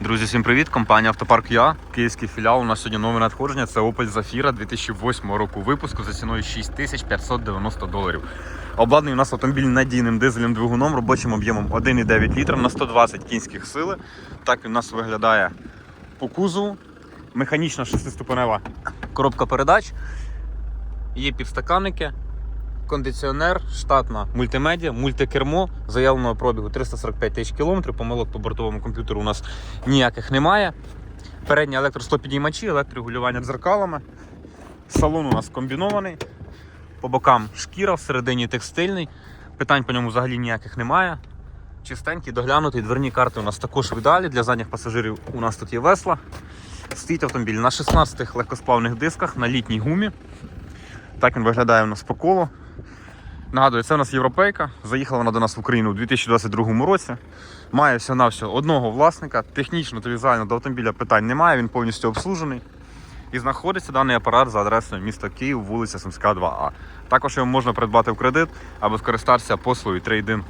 Друзі, всім привіт! Компанія Автопарк Я, київський філіал. У нас сьогодні нове надходження. Це Opel Zafira 2008 року випуску за ціною 6590 доларів. Обладнаний у нас автомобіль надійним дизельним двигуном, робочим об'ємом 1,9 літра на 120 кінських сили. Так він у нас виглядає по кузову. Механічна шестиступенева коробка передач. Є підстаканники, кондиціонер, штатна мультимедіа, мультикермо, заявленого пробігу 345 тисяч кілометрів, помилок по бортовому комп'ютеру у нас ніяких немає. Передні електросклопідіймачі, електрорегулювання дзеркалами. Салон у нас комбінований. По бокам шкіра, всередині текстильний. Питань по ньому взагалі ніяких немає. Чистенький, доглянутий. Дверні карти у нас також в ідеалі. Для задніх пасажирів у нас тут є весла. Стоїть автомобіль на 16 легкосплавних дисках на літній гумі. Так він виглядає у нас по колу. Нагадую, це у нас європейка. Заїхала вона до нас в Україну у 2022 році. Має всього на все одного власника. Технічно та візуально до автомобіля питань немає, він повністю обслужений. І знаходиться даний апарат за адресою міста Київ, вулиця Сумська, 2А. Також його можна придбати в кредит або скористатися послугою трейдин